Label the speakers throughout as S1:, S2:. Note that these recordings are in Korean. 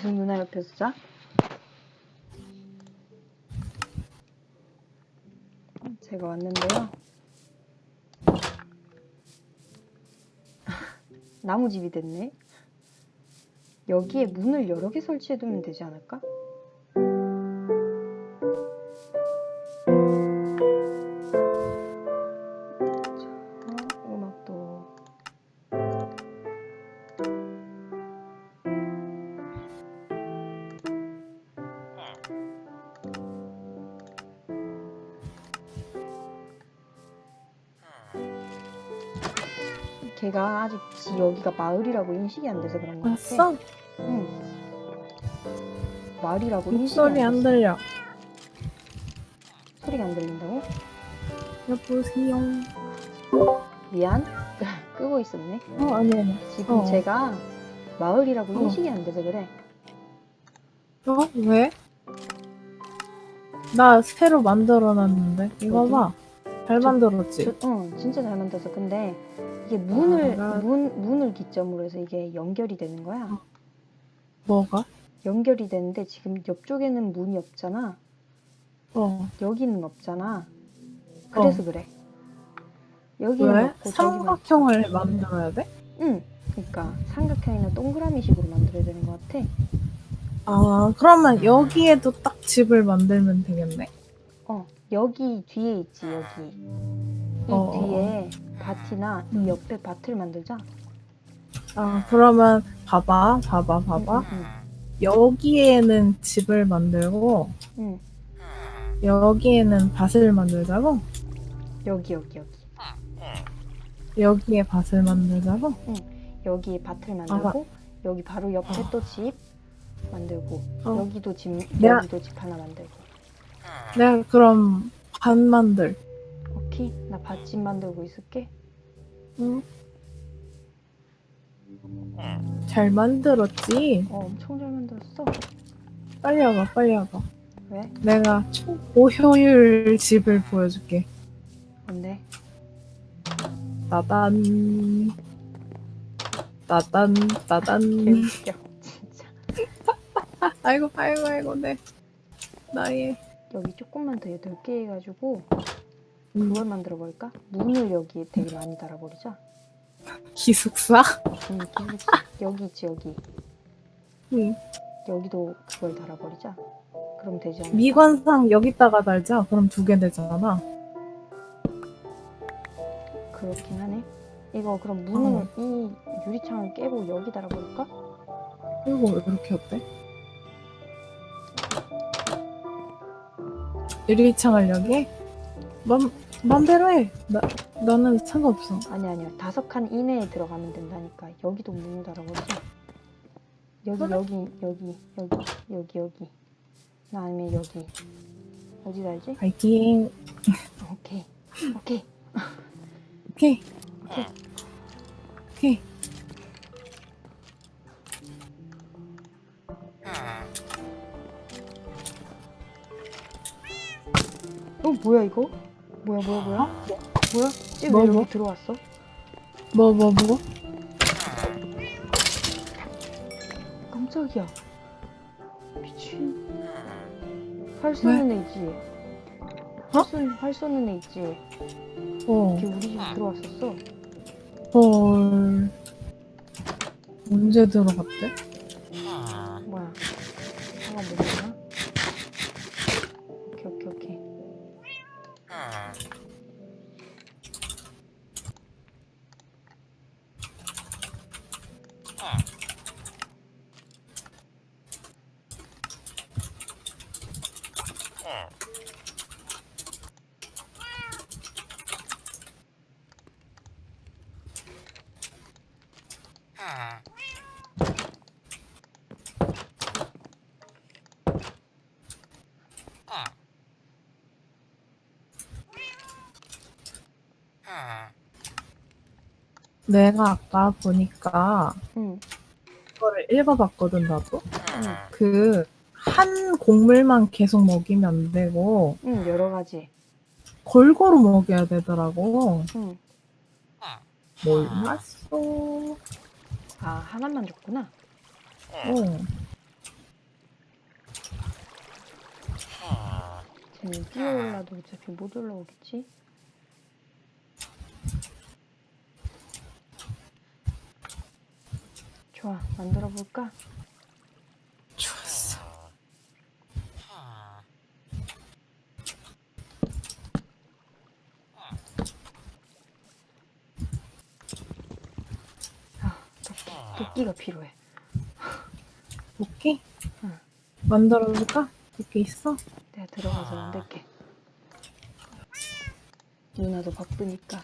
S1: 계속 누나 옆에서 자? 제가 왔는데요. 나무집이 됐네. 여기에 문을 여러 개 설치해두면 되지 않을까? 걔가 아직 지 여기가 마을이라고 인식이 안 돼서 그런 것 같아.
S2: 왔어?
S1: 응. 마을이라고 인식이
S2: 목소리 안안
S1: 됐어.
S2: 들려.
S1: 소리가 안 들린다고?
S2: 여보세요.
S1: 미안. 끄고 있었네.
S2: 어, 아니, 아니.
S1: 지금
S2: 어.
S1: 제가 마을이라고
S2: 어.
S1: 인식이 안 돼서 그래.
S2: 어? 왜? 나 새로 만들어 놨는데. 이거
S1: 어디?
S2: 봐. 잘
S1: 저-
S2: 만들었지?
S1: 저, 어, 진짜 잘 만들었어. 근데 이게 문을
S2: 아, 나-
S1: 문 문을 기점으로 해서 이게 연결이 되는 거야.
S2: 뭐가?
S1: 연결이 되는데 지금 옆쪽에는 문이 없잖아.
S2: 어.
S1: 여기는 없잖아. 그래서 그래. 여기는
S2: 왜?
S1: 없고
S2: 삼각형을 만들어야 돼?
S1: 응. 그러니까 삼각형이나 동그라미식으로 만들어야 되는 것 같아.
S2: 아, 그러면 여기에도 딱 집을 만들면 되겠네?
S1: 어, 여기 뒤에 있지, 여기. 이
S2: 어,
S1: 뒤에 밭이나 이
S2: 음.
S1: 옆에 밭을 만들자.
S2: 아, 그러면 봐봐, 봐봐, 봐봐.
S1: 응,
S2: 여기에는 집을 만들고,
S1: 응,
S2: 여기에는 밭을 만들자고?
S1: 응. 여기, 여기, 여기.
S2: 여기에 밭을 만들자고?
S1: 여기에 밭을 만들고, 여기 바로 옆에 또 집 만들고,
S2: 어.
S1: 여기도 집,
S2: 내가-
S1: 여기도 집 하나 만들고.
S2: 내가 그럼 밭 만들.
S1: 오케이, 나 밭집 만들고 있을게.
S2: 응? 잘 만들었지?
S1: 어, 엄청 잘 만들었어.
S2: 빨리 와봐, 빨리 와봐.
S1: 왜?
S2: 내가 초고효율 집을 보여줄게.
S1: 뭔데?
S2: 따단. 따단, 따단.
S1: 개웃겨, 진짜.
S2: 아이고, 아이고, 아이고, 네. 나의.
S1: 여기 조금만 더 넓게 해가지고,
S2: 음,
S1: 그걸 만들어 볼까? 문을 여기에 되게 많이 달아버리자.
S2: 기숙사?
S1: 응, 기술지. 여기 있지, 여기.
S2: 응.
S1: 여기도 그걸 달아버리자. 그럼 되지 않을까?
S2: 미관상 여기다가 달자. 그럼 두 개 되잖아.
S1: 그렇긴 하네. 이거 그럼 문을
S2: 어.
S1: 이 유리창을 깨고 여기 달아볼까?
S2: 이거 왜 이렇게 어때? 유리창을 여기? 맘, 맘대로 해. 나, 나는 상관없어.
S1: 아니 아니야. 다섯 칸 이내에 들어가면 된다니까. 여기도 문을 달아버리자. 여기
S2: 그래?
S1: 여기 여기 여기 여기 여기. 나 아니면 여기. 어디 달지?
S2: 파이팅.
S1: 오케이 오케이.
S2: 오케이. 오케이.
S1: 어 뭐야 이거? 뭐야 뭐야 뭐야? 뭐야? 쟤왜
S2: 뭐,
S1: 여기
S2: 뭐?
S1: 들어왔어?
S2: 뭐, 뭐, 뭐?
S1: 깜짝이야. 미친. 활 쏘는 애 있지?
S2: 어?
S1: 활, 쏘, 활 쏘는 애 있지?
S2: 어,
S1: 걔 우리 집에 들어왔었어.
S2: 헐. 언제 들어갔대? 내가 아까 보니까
S1: 응.
S2: 이거를 읽어봤거든, 나도.
S1: 응.
S2: 그, 한 곡물만 계속 먹이면 안 되고
S1: 응, 여러 가지.
S2: 골고루 먹여야 되더라고.
S1: 응.
S2: 몰랐어.
S1: 아. 어. 아, 하나만 줬구나.
S2: 어.
S1: 지금 뛰어올라도 어차피 못 올라오겠지? 좋아, 만들어 볼까? 도끼, 도끼가 필요해.
S2: 도끼?
S1: 응.
S2: 만들어 줄까? 도끼 있어?
S1: 내가 들어가서 만들게. 누나도 바쁘니까.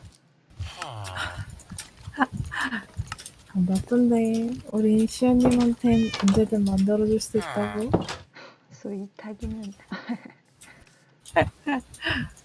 S2: 안 바쁜데 우리 시연님한텐 언제든 만들어줄 수 있다고.
S1: 스윗하기는.